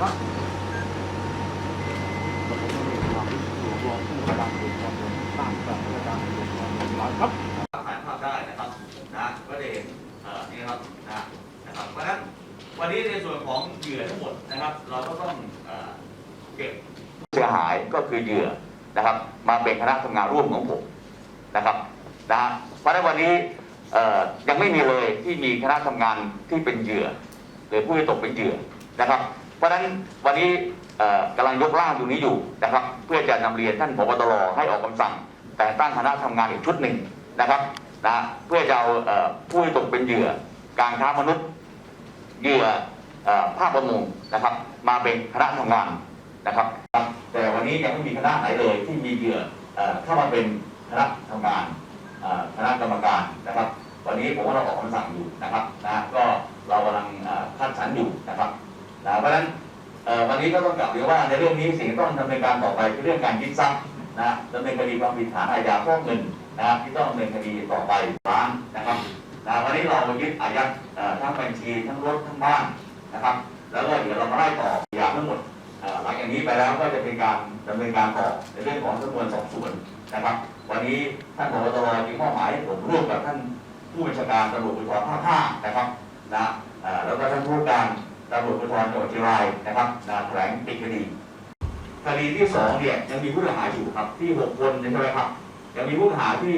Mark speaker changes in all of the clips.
Speaker 1: ครับผมก็มีความรู้สึกรวมผู้กำลังเป็นควารสร้างสรรและการเป็นครู้หลายครับ
Speaker 2: ถ่ายภาพได้นะครับนะก็จะเห็นเอ่อนี่ครับนะนะครับเพราะฉะนั้นวันนี้ในส่วนของเหยื่อทั้งหมดนะครับ เราก็ต้องเก็บเสียหายก็คือเหยื่อนะครับ มาเป็นคณะทำงานร่วมของผมนะครับนะเพราะฉะนั้นวันนี้ยังไม่มีเลยที่มีคณะทำงานที่เป็นเหยื่อ หรือผู้ที่ตกเป็นเหยื่อนะครับ เพราะฉะนั้นวันนี้เอ่อกำลังยกร่างตรงนี้อยู่นะครับ เพื่อจะนำเรียนท่านผบตรให้ออกคำสั่ง แต่ตั้งคณะทำงานอีกชุดหนึ่งนะครับนะเพื่อจะเอาผู้ตกเป็นเหยื่อการค้ามนุษย์เหยื่ออภาคประมงนะครับ มาเป็นคณะทำงานนะครับ แต่วันนี้ยังไม่มีคณะไหนเลยที่มีเหยื่อเข้ามาเป็นคณะทำงานคณะกรรมการนะครับ วันนี้ผมว่าเราออกคำสั่งอยู่นะครับนะก็เรากำลังคัดสรรอยู่นะครับ นะเพราะฉะนั้นวันนี้ก็ต้องกลับเรียนว่าในเรื่องนี้สิ่งที่ต้องดำเนินการต่อไปคือเรื่องการยึดทรัพย์นะดำเนินคดีความผิดฐานอาญาฟอกเงินนะครับที่ต้องดำเนินคดีต่อไปล้านนะครับนะวันนี้เรายึดอายัดทั้งบัญชีทั้งรถทั้งบ้านนะครับ แล้วก็เดี๋ยวเรามาไล่ต่อพยานทั้งหมดหลังจากนี้ไปแล้วก็จะเป็นการดำเนินการต่อในเรื่องของสำนวนสอบสวนนะครับ วันนี้ท่านผบตรจึงมอหมายผมร่วมกับท่านผู้บัญชาการตำรวจภูธรภาคห้านะครับนะแล้วก็ท่านผู้การ ตำรวจภูธรจังหวัดเชียงรายนะครับแถลงปิดคดีคดีที่สองเนี่ยยังมีผู้ต้องหาอยู่ครับที่หกคนใช่ไหมครับยังมีผู้ต้องหาที่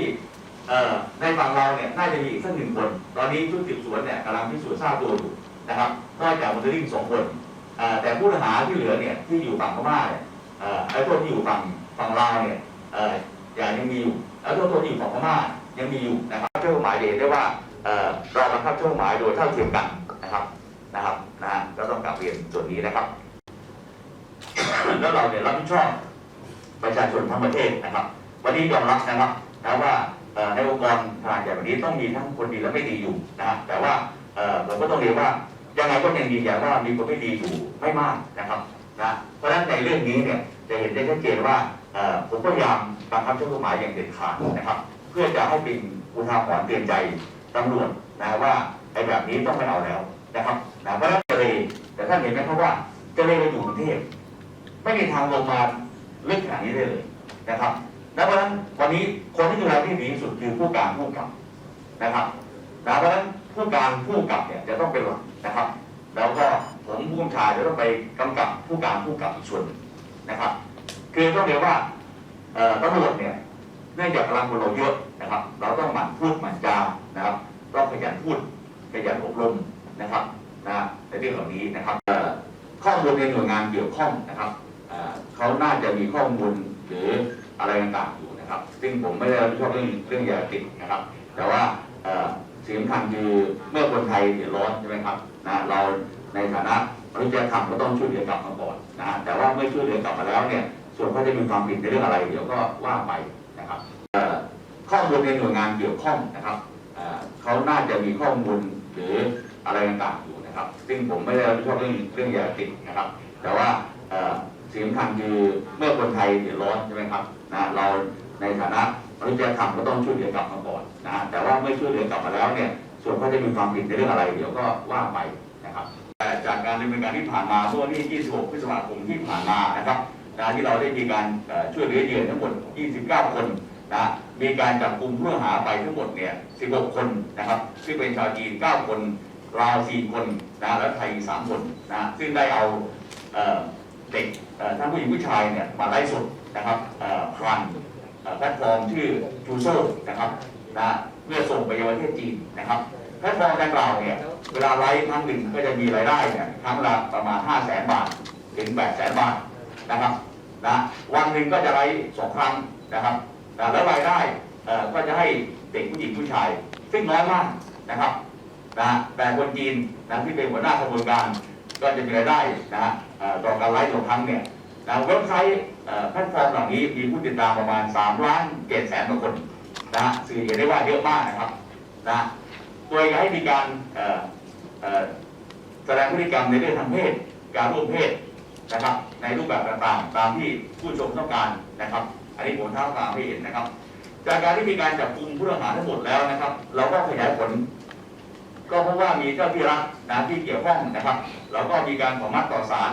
Speaker 2: เอ่อในฝั่งเราเนี่ยน่าจะมีอีกสักหนึ่งคน ตอนนี้ชุดสืบสวนเนี่ยกำลังพิสูจน์ทราบตัวอยู่นะครับนอกจากมันจะริ่งสองคนเอ่อแต่ผู้ต้องหาที่เหลือเนี่ยที่อยู่ฝั่งพม่าเนี่ยเอ่อไอ้ตัวที่อยู่ฝั่งฝั่งลาวเนี่ยเอ่อย่างยังมีอยู่แล้วตัวตัวที่อยู่ฝั่งพม่ายังมีอยู่นะครับเชื่อหมายเดชได้ว่าเอ่อราบังคับเชื่อหมายโดยเท่าเทียมกันนะครับนะครับ ก็ต้องกลับเรียนส่วนนี้นะครับ แล้วเราเนี่ยรับผิดชอบประชาชนทั้งประเทศนะครับ วันนี้ยอมรับนะครับนะว่าในองค์กรขนาดใหญ่แบบนี้ต้องมีทั้งคนดีและไม่ดีอยู่นะครับแต่ว่าผมก็ต้องเรียนว่ายังไงก็ยังยืนยันว่ามีคนไม่ดีอยู่ไม่มากนะครับนะเพราะฉะนั้นในเรื่องนี้เนี่ยจะเห็นได้ชัดเจนว่าผมก็พยายามบังคับใช้กฎหมายอย่างเด็ดขาดนะครับ เพื่อจะให้เป็นอุทาหรณ์เตือนใจตำรวจนะว่าไอ้แบบนี้ต้องไม่เอาแล้วนะครับนะเพราะ ท่านเห็นไหมครับว่าเจเลเราอยู่กรุงเทพไม่มีทางลงมาลึกขนาดนี้ได้เลยนะครับและเพราะฉะนั้นวันนี้คนที่ดูแลที่ดีที่สุดคือผู้การผู้กับนะครับนะเพราะฉะนั้นผู้การผู้กับเนี่ยจะต้องเป็นหลักนะครับ แล้วก็ผมผู้กำชาจะต้องไปกำกับผู้การผู้กับอีกส่วนนะครับ คือต้องเรียกว่าตำรวจเนี่ยเนื่องจากกำลังคนเราเยอะนะครับ เราต้องหมั่นพูดหมั่นจานะครับต้องขยันพูดขยันอบรมนะครับนะ ในเรื่องเหล่านี้นะครับข้อมูลในหน่วยงานเกี่ยวข้องนะครับเขาน่าจะมีข้อมูลหรืออะไรต่างๆอยู่นะครับ ซึ่งผมไม่ได้รับผิดชอบเรื่องเรื่องยาติดนะครับ แต่ว่าสิ่งสำคัญคือเมื่อคนไทยเดือดร้อนใช่ไหมครับนะเราในฐานะมนุษยธรรมก็ต้องช่วยเหลือกลับมาก่อนนะแต่ว่าเมื่อช่วยเหลือกลับมาแล้วเนี่ยส่วนเขาจะมีความผิดในเรื่องอะไรเดี๋ยวก็ว่าไปนะครับข้อมูลในหน่วยงานเกี่ยวข้องนะครับเอ่อเขาน่าจะมีข้อมูลหรืออะไรต่างๆอยู่ นะครับ ซึ่งผมไม่ได้รับผิดชอบเรื่องเรื่องยาติดนะครับ แต่ว่าเสิ่งสำคัญคือเมื่อคนไทยเดือดร้อนใช่ไหมครับนะเราในฐานะมนุษยธรรมก็ต้องช่วยเหลือกลับมาก่อนนะแต่ว่าเมื่อช่วยเหลือกลับมาแล้วเนี่ยส่วนเขาจะมีความผิดในเรื่องอะไรเดี๋ยวก็ว่าไปนะครับแต่จากการดำเนินการที่ผ่านมาเมื่อวันที่26พฤษภาคมที่ผ่านมานะครับนะที่เราได้มีการช่วยเหลือเหยื่อทั้งหมด 29 คนนะมีการจับกลุ่มผู้ต้องหาไปทั้งหมดเนี่ย 16 คนนะครับ ซึ่งเป็นชาวจีน 9 คน ลาว4คนนะและไทยอีก3คนนะซึ่งได้เอาเอเด็กทั้งผู้หญิงผู้ชายเนี่ยมาไลฟ์สดนะครับเอ่อผ่านแพลตฟอร์มชื่อจูโซนะครับนะเพื่อส่งไปยังประเทศจีนนะครับแพลตฟอร์มดังกล่าวเนี่ยเวลาไลฟ์ครั้งหนึ่งก็จะมีรายได้เนี่ยครั้งละประมาณ 5 0 0แสนบาทถึง8 0 0แสนบาทนะครับนะวันหนึ่งก็จะไลฟ์สองครั้งนะครับนะแล้วรายได้ก็จะให้เด็กผู้หญิงผู้ชาย ซึ่งน้อยมากนะครับ นะแต่คนจีนนะที่เป็นหัวหน้าขบวนการ ก็จะมีรายได้นะฮะต่อการไลฟ์ต่อครั้งเนี่ยนะเว็บไซต์แพลตฟอร์มเหล่านี้มีผู้ติดตามประมาณ3ล้าน7แสนกว่าคนนะฮะสื่อเห็นได้ว่าเยอะมากนะครับนะโดยให้มีการแสดงพฤติกรรมในเรื่องทางเพศ การร่วมเพศนะครับ ในรูปแบบต่างๆ ตามที่ผู้ชมต้องการนะครับ อันนี้ผมท้าความให้เห็นนะครับ จากการที่มีการจับกลุ่มผู้ต้องหาทั้งหมดแล้วนะครับ เราก็ขยายผล ก็เพราะว่ามีเจ้าที่รัฐนะที่เกี่ยวข้องนะครับเราก็มีการขอมัดต่อศาล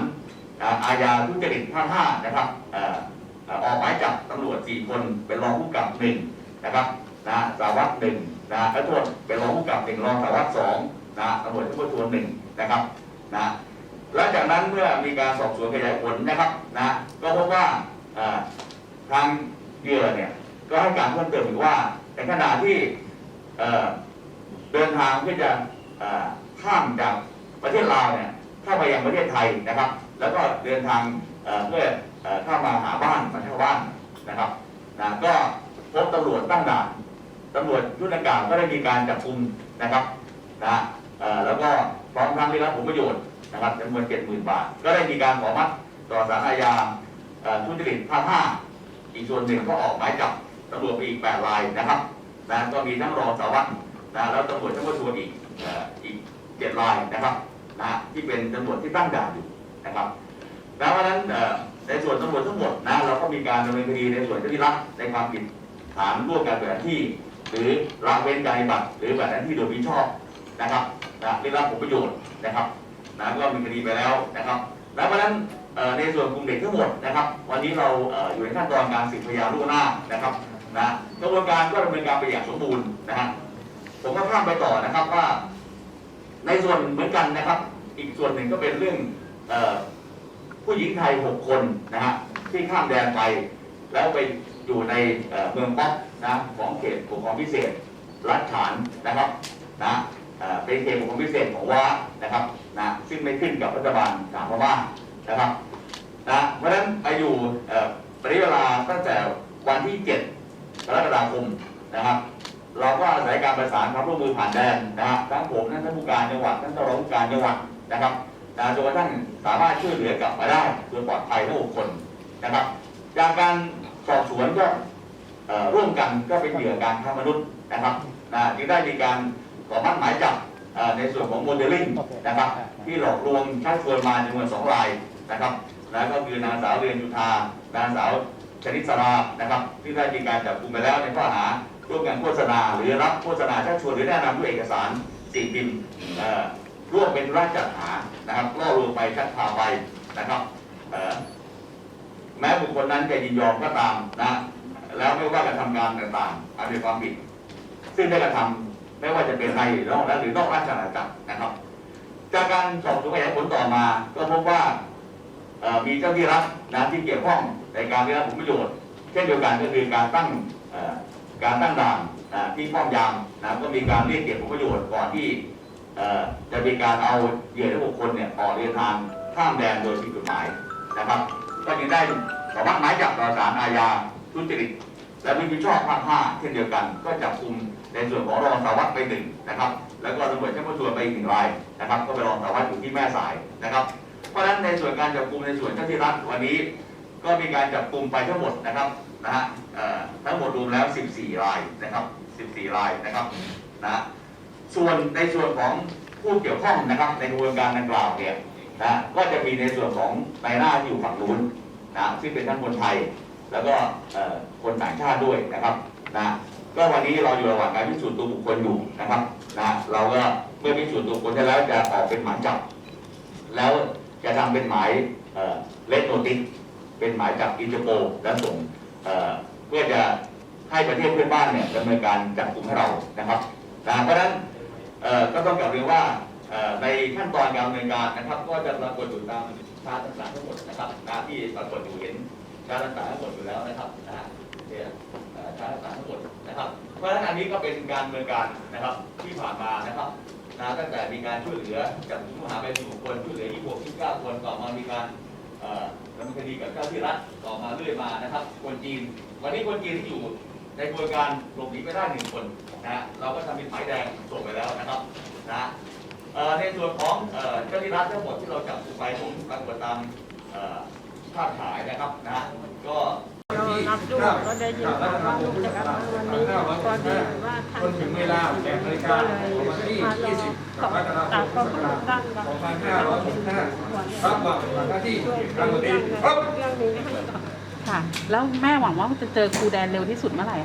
Speaker 2: นะอาญาทุจริตภาคห้านะครับอ่อกหมายจับตำรวจสี่คนเป็นรองผู้กำกับหนึ่งนะครับนะสารวัตรหนึ่งนะขอโทษเป็นรองผู้กำกับหนึ่งรองสารวัตรสองนะตำรวจชั้นผู้ตรวจหนึ่งนะครับนะหลังจากนั้นเมื่อมีการสอบสวนขยายผลนะครับนะก็พบว่าทางเหยื่อเนี่ยก็ให้การเพิ่มเติมอีกว่าในขณะที่ เดินทางเพื่อจะข้ามจากประเทศลาวเนี่ยเข้าไปยังประเทศไทยนะครับ แล้วก็เดินทางเพื่อเข้ามาหาบ้านมาเช่าบ้านนะครับนะก็พบตำรวจตั้งด่านตำรวจชุดดังกาวก็ได้มีการจับกลุ่มนะครับนะแล้วก็พร้อมทั้งได้รับผลประโยชน์นะครับจำนวนเจ็ดหมื่นบาท ก็ได้มีการขอมัดต่อศาลอาญาทุจริตภาคห้าอีกส่วนหนึ่งก็ออกหมายจับตำรวจไปอีกแปดรายนะครับนะก็มีทั้งรองสารวัตร นะแล้วตำรวจชั้นผู้ตรวจอีกเอ่ออีกเจ็ดรายนะครับนะที่เป็นตำรวจที่ตั้งด่านอยู่นะครับแล้วเพราะนั้นในส่วนตำรวจทั้งหมดนะเราก็มีการดำเนินคดีในส่วนที่รับในความผิดฐานร่วมกันปฏิบัติที่ หรือละเว้นการปฏิบัติหรือปฏิบัติหน้าที่โดยมิชอบนะครับนะได้รับผลประโยชน์นะครับนะก็มีคดีไปแล้วนะครับแล้วเพราะนั้นในส่วนกลุ่มเด็กทั้งหมดนะครับ วันนี้เราเอ่ออยู่ในขั้นตอนการสืบพยานล่วงหน้านะครับนะกระบวนการก็ดำเนินการไปอย่างสมบูรณ์นะฮะ ผมก็ข้ามไปต่อนะครับว่า ในส่วนเหมือนกันนะครับ อีกส่วนหนึ่งก็เป็นเรื่องออผู้หญิงไทย6คนนะฮะที่ข้ามแดนไป แล้วไปอยู่ในเมืองป๊อกนะของเขตปกครองพิเศษรัฐฉานนะครับนะเป็นเขตปกครองพิเศษของว้านะครับนะซึ่งไม่ขึ้นกับรัฐบาลสามพม่านะครับนะเพราะฉะนั้นไปอยู่เอ่อระยะเวลาตั้งแต่วันที่ 7 กรกฎาคมนะครับ เราก็อาศัยการประสานความร่วมมือผ่านแดนนะฮะทั้งผมทั้งท่านผู้การจังหวัดทั้งรองผู้การจังหวัดนะครับนะจนกระทั่งสามารถช่วยเหลือกลับมาได้โดยปลอดภัยทั้งหกคนนะครับ จากการสอบสวนก็ร่วมกันก็เป็นเหยื่อการค้ามนุษย์นะครับนะจึงได้มีการขอมัดหมายจับในส่วนของโมเดลลิ่งนะครับที่หลอกลวงชักชวนมาจำนวนสองรายนะครับนะก็คือนางสาวเรียนจุธานางสาวชนิสรานะครับ ที่ได้มีการจับกุมไปแล้วในข้อหา ร่วมกันโฆษณาหรือรับโฆษณาชักชวนหรือแนะนำด้วยเอกสารสิ่งพิมพ์ร่วมเป็นราชจัดหานะครับล่อลวงไปชักพาไปนะครับแม้บุคคลนั้นจะยินยอมก็ตามนะแล้วไม่ว่าการทำงานต่างๆอาจเป็นความผิด ซึ่งได้กระทำไม่ว่าจะเป็นในหรือนอกและหรือนอกราชอาณาจักรนะครับ จากการสอบสวนขยายผลต่อมา ก็พบว่ามีเจ้าที่รัฐนะที่เกี่ยวข้องในการได้รับผลประโยชน์ เช่นเดียวกันก็คือการตั้ง การตั้งด่านที่ป้อมยามนะก็มีการเรียกเก็บผลประโยชน์ก่อนที่จะมีการเอาเหยื่อทั้งหกคนเนี่ยออกเดินทางข้ามแดนโดยผิดกฎหมายนะครับ ก็ยังได้ขอมัดหมายจับต่อศาลอาญาทุจริตและไม่มีชอบภาคห้าเช่นเดียวกัน ก็จับกลุ่มในส่วนของรองสารวัตรไปหนึ่งนะครับ แล้วก็ตำรวจชั้นผู้ตรวจไปอีกหนึ่งรายนะครับ ก็ไปรองสารวัตรอยู่ที่แม่สายนะครับ เพราะฉะนั้นในส่วนการจับกลุ่มในส่วนเจ้าที่รัฐวันนี้ ก็มีการจับกลุ่มไปทั้งหมดนะครับ นะฮะทั้งหมดรวมแล้ว 14 รายนะครับ 14 รายนะครับนะส่วนในส่วนของผู้เกี่ยวข้องนะครับ ในกระบวนการดังกล่าวเนี่ยนะก็จะมีในส่วนของนายหน้าที่อยู่ฝั่งนู้นนะซึ่งเป็นทั้งคนไทย แล้วก็คนต่างชาติด้วยนะครับนะก็วันนี้เราอยู่ระหว่างการพิสูจน์ตัวบุคคลอยู่นะครับนะเราก็เมื่อพิสูจน์ตัวบุคคลได้แล้วจะออกเป็นหมายจับ แล้วจะทำเป็นหมายเลตโนติสเป็นหมายจับอินเตอร์โปและส่ง เพื่อจะให้ประเทศเพื่อนบ้านเนี่ยดำเนินการจับกลุ่มให้เรานะครับนะเพราะฉะนั้นก็ต้องกลับเรียนว่าในขั้นตอนการดำเนินการนะครับ ก็จะปรากฏอยู่ตามชาร์ตต่างๆทั้งหมดนะครับนะที่ปรากฏอยู่เห็นชาร์ตต่างๆทั้งหมดอยู่แล้วนะครับนะชาร์ตต่างๆทั้งหมดนะครับ เพราะฉะนั้นอันนี้ก็เป็นการดำเนินการนะครับที่ผ่านมานะครับนะตั้งแต่มีการช่วยเหลือจับกลุ่มผู้หาไปหนึ่งคนช่วยเหลือ26 29คนต่อมามีการ ดำเนินคดีกับเจ้าที่รัฐต่อมาเรื่อยมานะครับ คนจีน วันนี้คนจีนที่อยู่ในกระบวนการหลบหนีไปได้หนึ่งคนนะฮะเราก็ทำเป็นหมายแดงส่งไปแล้วนะครับนะในส่วนของเจ้าที่รัฐทั้งหมดที่เราจับกลุ่มไปผมปรากฏตามภาพถ่ายนะครับนะก็
Speaker 3: รับลูกก็ได้ยินข่าวว่าลูกจะกลับมาวันนี้พอดีว่าท่าน
Speaker 1: ถึงเวลาแปดนาฬิกา
Speaker 3: ก็เลย
Speaker 1: ของวันที่
Speaker 3: มารอ
Speaker 1: 20
Speaker 3: ขอตามข้อมูลด้าน
Speaker 1: 2565รับว่าหน้าที่
Speaker 3: ช่วย
Speaker 1: รัฐมนตรี
Speaker 3: เรื่อง
Speaker 1: ครับ
Speaker 3: เรื่องนี้ให้ต่อ
Speaker 4: ค่ะ แล้วแม่หวังว่าจะเจอครูแดนเร็วที่สุดเมื่อไหร่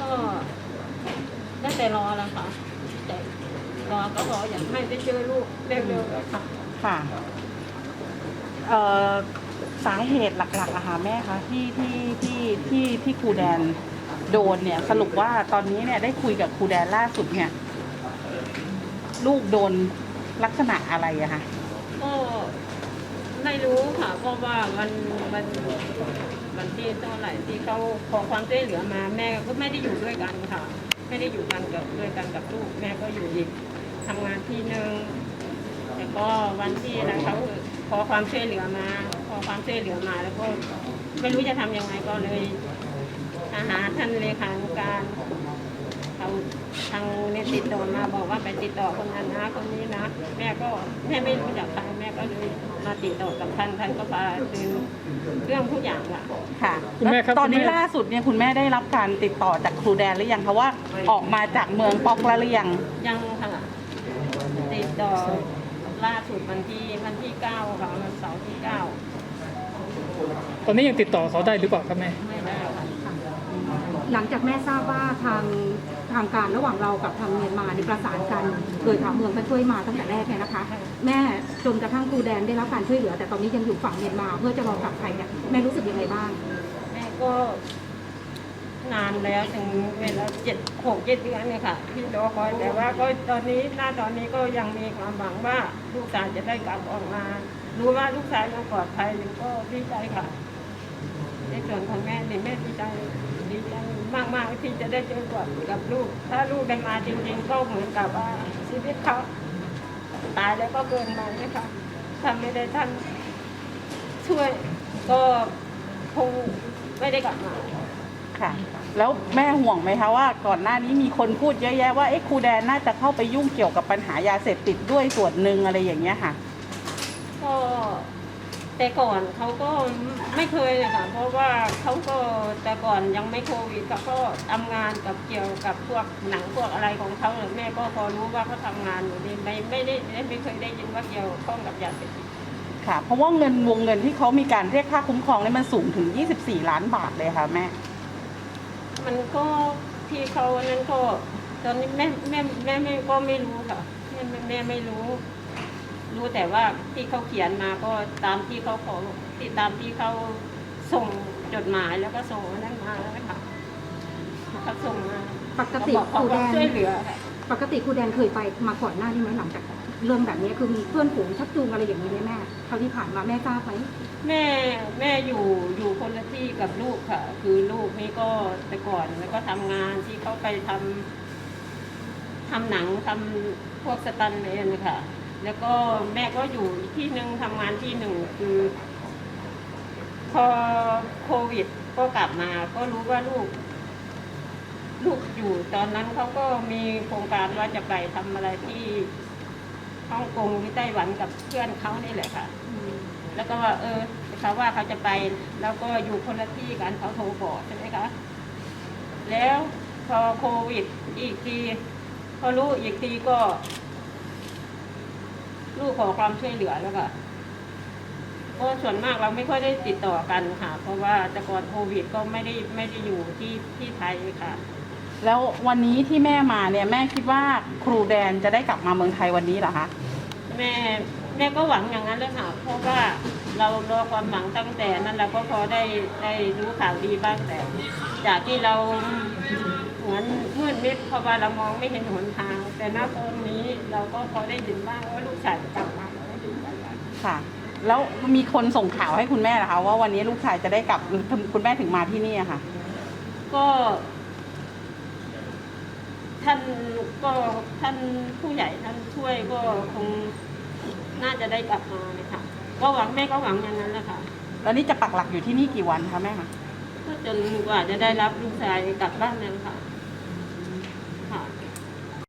Speaker 3: ก็ได้แต่รอแล้วค่ะแต่รอก็รออยากให้ได้เจอลูกเร็วๆ
Speaker 4: ค่ะเอ่อ สาเหตุหลักๆอะค่ะแม่คะที่ที่ที่ที่ที่ครูแดนโดนเนี่ย สรุปว่าตอนนี้เนี่ยได้คุยกับครูแดนล่าสุดเนี่ย ลูกโดนลักษณะอะไรอะคะ
Speaker 3: ก็ไม่รู้ค่ะเพราะว่ามันมันมันที่เท่าไหร่ที่เขาขอความช่วยเหลือมาแม่ก็ไม่ได้อยู่ด้วยกันค่ะ ไม่ได้อยู่กันกับด้วยกันกับลูกแม่ก็อยู่อีกทำงานที่หนึ่งแต่ก็วันที่นะเขาขอความช่วยเหลือมา ความช่วยเหลือมา แล้วก็ไม่รู้จะทำยังไงก็เลยอาหารท่านเลขานุการเขาทางเนี่ยติดต่อมาบอกว่าไปติดต่อคนนั้นนะคนนี้นะ แม่ก็แม่ไม่รู้จักใครแม่ก็เลยมาติดต่อกับท่านท่านก็พาดูเรื่องทุกอย่างค่ะ
Speaker 4: ค่ะ
Speaker 5: คุณแม่ครับ
Speaker 4: แล้วตอนนี้
Speaker 5: คุณแม่
Speaker 4: ล่าสุดเนี่ยคุณแม่ได้รับการติดต่อจากครูแดนหรือยังคะว่าออกมาจากเมืองปอกแล้วหรือยัง
Speaker 3: ยังค่ะติดต่อล่าสุดวันที่วันที่เก้าค่ะวันเสาร์ที่เก้า
Speaker 5: ตอนนี้ยังติดต่อเขาได้หรือเปล่าครับแม่
Speaker 3: ไม่ได้ค่ะ
Speaker 6: หลังจากแม่ทราบว่าทางทางการระหว่างเรากับทางเมียนมานี่ประสานกันโดยทางเมืองก็ช่วยมาตั้งแต่แรกเนี่ยนะคะ แม่จนกระทั่งครูแดนได้รับการช่วยเหลือ แต่ตอนนี้ยังอยู่ฝั่งเมียนมาเพื่อจะรอกลับไทยเนี่ยแม่รู้สึกยังไงบ้าง
Speaker 3: แม่ก็ นานแล้วถึงเวลาเจ็ดหกเจ็ดเดือนเนี่ยค่ะที่รอคอยแต่ว่าก็ตอนนี้หน้าตอนนี้ก็ยังมีความหวังว่าลูกชายจะได้กลับออกมา รู้ว่าลูกชายยังปลอดภัยก็ดีใจค่ะ ในส่วนของแม่นี่แม่ดีใจดีใจมากๆที่จะได้เจอกับกับลูก ถ้าลูกได้มาจริงๆก็เหมือนกับว่าชีวิตเขาตายแล้วก็เกินไปนะคะถ้าไม่ได้ท่านช่วยก็คงไม่ได้กลับมา
Speaker 4: ค่ะ แล้วแม่ห่วงไหมคะว่าก่อนหน้านี้มีคนพูดเยอะแยะว่าเอ๊ะครูแดนน่าจะเข้าไปยุ่งเกี่ยวกับปัญหายาเสพติดด้วยส่วนหนึ่งอะไรอย่างเงี้ยค่ะ
Speaker 3: ก็แต่ก่อนเขาก็ไม่เคยเลยค่ะ เพราะว่าเขาก็แต่ก่อนยังไม่โควิดเขาก็ทำงานกับเกี่ยวกับพวกหนังพวกอะไรของเขาเลยแม่ก็พอรู้ว่าเขาทำงานอยู่นี่ไม่ไม่ได้ไม่เคยได้ยินว่าเกี่ยวข้องกับยาเสพติด
Speaker 4: ค่ะ เพราะว่าเงินวงเงินที่เขามีการเรียกค่าคุ้มครองนี่มันสูงถึง 24 ล้านบาทเลยค่ะแม่
Speaker 3: มันก็ที่เขานั้นก็ตอนนี้แม่แม่แม่แม่ก็ไม่รู้ค่ะแม่แม่ไม่รู้ รู้แต่ว่าที่เขาเขียนมาก็ตามที่เขาขอที่ตามที่เขาส่งจดหมายแล้วก็ส่งอันนั้นมาแล้วนะคะเขาส่งมา
Speaker 6: ปกติ
Speaker 3: เขาบอก
Speaker 6: ครูแด
Speaker 3: เขา
Speaker 6: น
Speaker 3: ช่วยเหลือค่ะ
Speaker 6: ปกติครูแดนเคยไปมาก่อนหน้านี้ไหมหลังจากเรื่องแบบนี้คือมีเพื่อนฝูงชักจูงอะไรอย่างนี้ไหมแม่เท่าที่ผ่านมาแม่ทราบไหม
Speaker 3: แม่แม่อยู่อยู่คนละที่กับลูกค่ะ คือลูกนี่ก็แต่ก่อนแล้วก็ทำงานที่เขาไปทำทำหนังทำพวกสตันท์แมนค่ะ แล้วก็แม่ก็อยู่อีกที่หนึ่งทำงานที่หนึ่งคือ พอโควิดก็กลับมา ก็รู้ว่าลูก ลูกอยู่ตอนนั้นเขาก็มีโครงการว่าจะไปทำอะไรที่ฮ่องกงหรือไต้หวันกับเพื่อนเขานี่แหละค่ะ แล้วก็ว่าเออเขาว่าเขาจะไป แล้วก็อยู่คนละที่กันเขาโทรบอกใช่ไหมคะแล้วพอโควิดอีกที พอรู้อีกทีก็ ลูกขอความช่วยเหลือแล้วค่ะเพราะส่วนมากเราไม่ค่อยได้ติดต่อกันค่ะ เพราะว่าแต่ก่อนโควิดก็ไม่ได้ไม่ได้อยู่ที่ที่ไทยค่ะ
Speaker 4: แล้ววันนี้ที่แม่มาเนี่ยแม่คิดว่าครูแดนจะได้กลับมาเมืองไทยวันนี้เหรอคะ
Speaker 3: แม่แม่ก็หวังอย่างนั้นเลยค่ะ เพราะว่าเรารอความหวังตั้งแต่นั้นเราก็พอได้ได้รู้ข่าวดีบ้างแต่ จากที่เราเหมือนมืดมิดเพราะว่าเรามองไม่เห็นหนทาง แต่ณตอนนี้เราก็พอได้ยินบ้างว่าลูกชายจะกลับมาเราก็ดีใจค่ะ
Speaker 4: ค่ะ แล้วมีคนส่งข่าวให้คุณแม่เหรอคะว่าวันนี้ลูกชายจะได้กลับหรือคุณแม่ถึงมาที่นี่อะค่ะ
Speaker 3: ก็ ท่านก็ท่านผู้ใหญ่ท่านช่วยก็คงน่าจะได้กลับมาเลยค่ะก็หวังแม่ก็หวังอย่างนั้นแหละค่ะ
Speaker 4: แล้วนี่จะปักหลักอยู่ที่นี่กี่วันคะแม่คะ
Speaker 3: ก็จนกว่าจะได้รับลูกชายกลับบ้านนั่นค่ะ